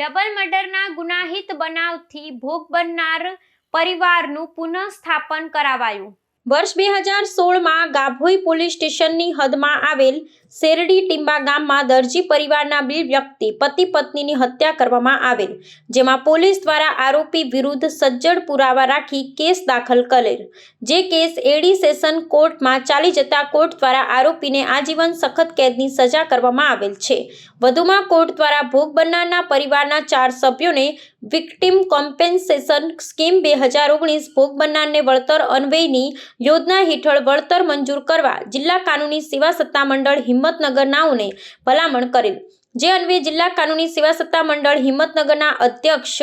Double મર્ડરના ગુનાહિત બનાવથી ભોગ બનનાર પરિવારનું પુનઃસ્થાપન કરાવાયું. વર્ષ બે હજાર સોળમાં ગાભોઈ પોલીસ સ્ટેશનની હદમાં આવેલ શેરડી ટીંબા ગામમાં દરજી પરિવારના બે વ્યક્તિ, પતિ પત્નીની હત્યા કરવામાં આવેલ, જેમાં પોલીસ દ્વારા આરોપી વિરુદ્ધ સજ્જડ પુરાવા રાખી કેસ દાખલ કરેલ. જે કેસ એડી સેશન કોર્ટમાં ચાલી જતા કોર્ટ દ્વારા આરોપીને આજીવન સખત કેદની સજા કરવામાં આવેલ છે. વધુમાં કોર્ટ દ્વારા ભોગ બનનારના પરિવારના ચાર સભ્યોને વિક્ટિમ કોમ્પેન્સેશન સ્કીમ બે હજાર ઓગણીસ ભોગ બનનારને વળતર અન્વયની યોજના હેઠળ વળતર મંજૂર કરવા જિલ્લા કાનૂની સેવા સત્તા મંડળ હિંમતનગર નાઓને ભલામણ કરેલ જે અન્વયે જિલ્લા કાનૂની સેવા સત્તા મંડળ હિંમતનગરના અધ્યક્ષ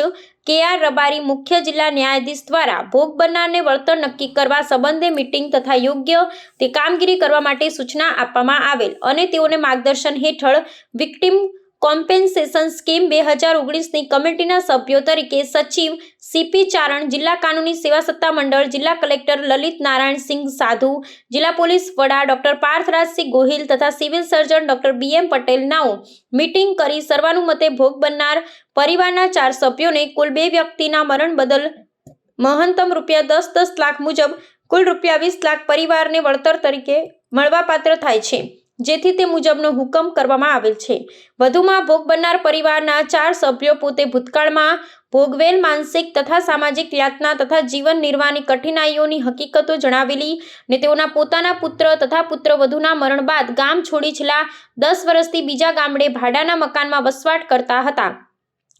કે આર રબારી મુખ્ય જિલ્લા ન્યાયાધીશ દ્વારા ભોગ બનનારને વળતર નક્કી કરવા સંબંધે મીટિંગ તથા યોગ્ય તે કામગીરી કરવા માટે સૂચના આપવામાં આવેલ અને તેઓને માર્ગદર્શન હેઠળ વિક્ટિમ કોમ્પેન્સેશન સ્કીમ બે હજાર ઓગણીસની કમિટીના સભ્યો તરીકે સચિવ સીપી ચારણ, જિલ્લા કાનૂની સેવા સત્તા મંડળ, જિલ્લા કલેક્ટર લલિત નારાયણ સિંહ સાધુ, જિલ્લા પોલીસ વડા ડોક્ટર પાર્થરાજસિંહ ગોહિલ તથા civil surgeon doctor B M Patel નાઓ meeting કરી સર્વાનુમતે ભોગ બનનાર પરિવારના ચાર સભ્યોને કુલ બે વ્યક્તિના મરણ બદલ મહંતમ રૂપિયા દસ દસ લાખ મુજબ કુલ રૂપિયા વીસ લાખ પરિવારને વળતર તરીકે મળવાપાત્ર થાય છે. જેથી તે મુજબનો હુકમ કરવામાં આવેલ છે. વધુમાં ભોગ બનનાર પરિવારના ચાર સભ્યો પોતે ભૂતકાળમાં ભોગવેલ માનસિક તથા સામાજિક યાતના તથા જીવન નિર્વાહની કઠિનાઈઓની હકીકતો જણાવેલી ને તેઓના પોતાના પુત્ર તથા પુત્રવધૂના મરણ બાદ ગામ છોડી છેલ્લા દસ વર્ષથી બીજા ગામડે ભાડાના મકાનમાં વસવાટ કરતા હતા.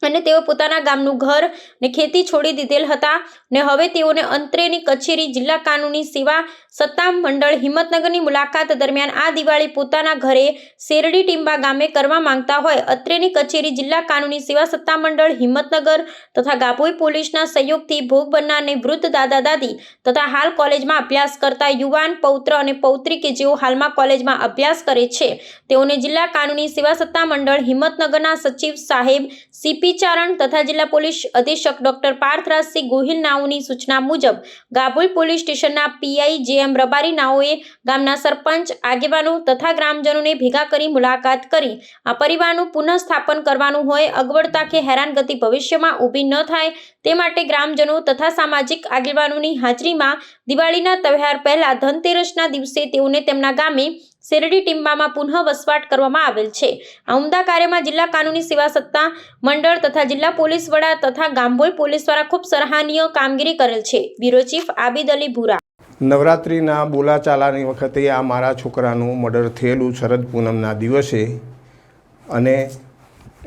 અને તેઓ પોતાના ગામનું ઘર ને ખેતી છોડી દીધેલ હતા ને હવે તેઓને અંતરેની કચેરી, જિલ્લા કાનૂની સેવા, સત્તા મંડળ, હિંમતનગરની મુલાકાત દરમિયાન આ દિવાળી પોતાના ઘરે શેરડી ટીંબા ગામે કરવા માંગતા હોય. અત્રેની કચેરી, જિલ્લા કાનૂની સેવા, સત્તા મંડળ, હિંમતનગર તથા ગાભોઈ પોલીસના સહયોગથી ભોગ બનનારને વૃદ્ધ દાદા દાદી તથા હાલ કોલેજમાં અભ્યાસ કરતા યુવાન, પૌત્ર અને પૌત્રી કે જેઓ હાલમાં કોલેજમાં અભ્યાસ કરે છે, તેઓને જિલ્લા કાનૂની સેવા, સત્તા મંડળ, હિંમતનગરના સચિવ સાહેબ, સીપી ચારણ તથા જિલ્લા પોલીસ અધિક્ષક ડોક્ટર પાર્થરાજસિંહ ગોહિલ નાઓની સૂચના મુજબ ગાભોઈ પોલીસ સ્ટેશનના પીઆઈ જે એમ રબારી નાઓએ ગામના સરપંચ, આગેવાનો તથા ગ્રામજનોને ભેગા કરી મુલાકાત કરી. આ પરિવારનું પુનઃસ્થાપન કરવાનું હોય, અગવડતા કે હેરાનગતિ ભવિષ્યમાં ઊભી ન થાય, તે માટે ગ્રામજનો તથા સામાજિક આગેવાનોની હાજરીમાં દિવાળીના તહેવાર પહેલા ધનતેરસના દિવસે તેઓને તેમના ગામે શેરડી ટીંબામાં પુનઃ વસવાટ કરવામાં આવેલ છે. આ ઉમદા કાર્યમાં જિલ્લા કાનૂની સેવા સત્તા મંડળ તથા જિલ્લા પોલીસ વડા તથા ગામભોઈ પોલીસ દ્વારા ખૂબ સરાહનીય કામગીરી કરેલ છે. બ્યુરો ચીફ આબિદ અલી ભૂરા. નવરાત્રિના બોલાચાલાની વખતે આ મારા છોકરાનું મર્ડર થયેલું શરદ પૂનમના દિવસે અને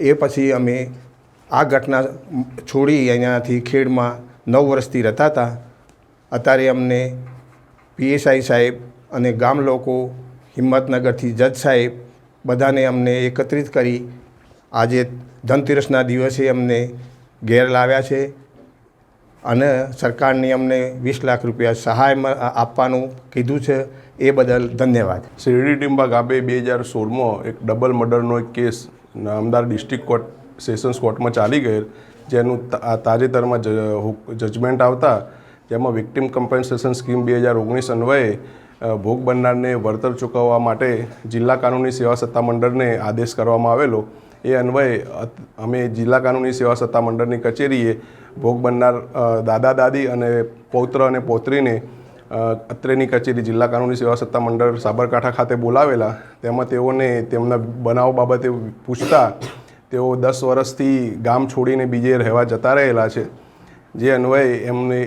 એ પછી અમે આ ઘટના છોડી અહીંયાથી ખેડમાં નવ વર્ષથી રહેતા હતા અત્યારે અમને પીએસઆઈ સાહેબ અને ગામ લોકો હિંમતનગરથી જજ સાહેબ બધાને અમને એકત્રિત કરી આજે ધનતેરસના દિવસે અમને ઘેર લાવ્યા છે અને સરકારની અમને વીસ લાખ રૂપિયા સહાય આપવાનું કીધું છે એ બદલ ધન્યવાદ. શિરડી ટીંબા ગાબે બે હજાર સોળમાં એક ડબલ મર્ડરનો એક case Ahmedabad district court sessions કોર્ટમાં ચાલી ગયેલ, જેનું તાજેતરમાં જજમેન્ટ આવતા, જેમાં વિક્ટિમ કમ્પન્સેશન સ્કીમ બે હજાર ઓગણીસ અન્વયે ભોગ બનનારને વળતર ચૂકવવા માટે જિલ્લા કાનૂની સેવા સત્તા મંડળને આદેશ કરવામાં આવેલો. એ અન્વયે અમે જિલ્લા કાનૂની સેવા સત્તા મંડળની કચેરીએ ભોગ બનનાર દાદા, દાદી અને પૌત્ર અને પૌત્રીને અત્રેની કચેરી જિલ્લા કાનૂની સેવા સત્તા મંડળ સાબરકાંઠા ખાતે બોલાવેલા. તેમાં તેઓને તેમના બનાવ બાબતે પૂછતા તેઓ દસ વર્ષથી ગામ છોડીને બીજે રહેવા જતા રહેલા છે. જે અન્વયે એમને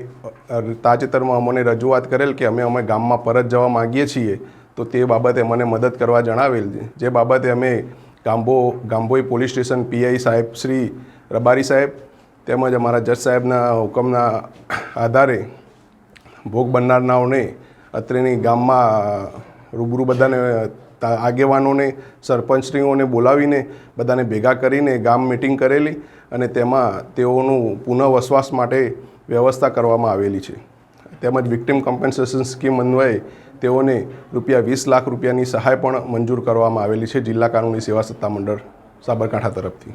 તાજેતરમાં અમને રજૂઆત કરેલ કે અમે અમે ગામમાં પરત જવા માગીએ છીએ, તો તે બાબતે મને મદદ કરવા જણાવેલ. જે બાબતે અમે ગાંભો ગાંભોઈ પોલીસ સ્ટેશન પીઆઈ સાહેબ શ્રી રબારી સાહેબ તેમજ અમારા જજ સાહેબના હુકમના આધારે ભોગ બનનારનાઓને અત્રેની ગામમાં રૂબરૂ બધાને આગેવાનોને, સરપંચશ્રીઓને બોલાવીને બધાને ભેગા કરીને ગામ મિટિંગ કરેલી અને તેમાં તેઓનું પુનઃવસવાસ માટે વ્યવસ્થા કરવામાં આવેલી છે. તેમજ વિક્ટિમ કોમ્પન્સેશન સ્કીમ અન્વયે તેઓને રૂપિયા વીસ લાખ રૂપિયાની સહાય પણ મંજૂર કરવામાં આવેલી છે જિલ્લા કાનૂની સેવા સત્તા મંડળ સાબરકાંઠા તરફથી.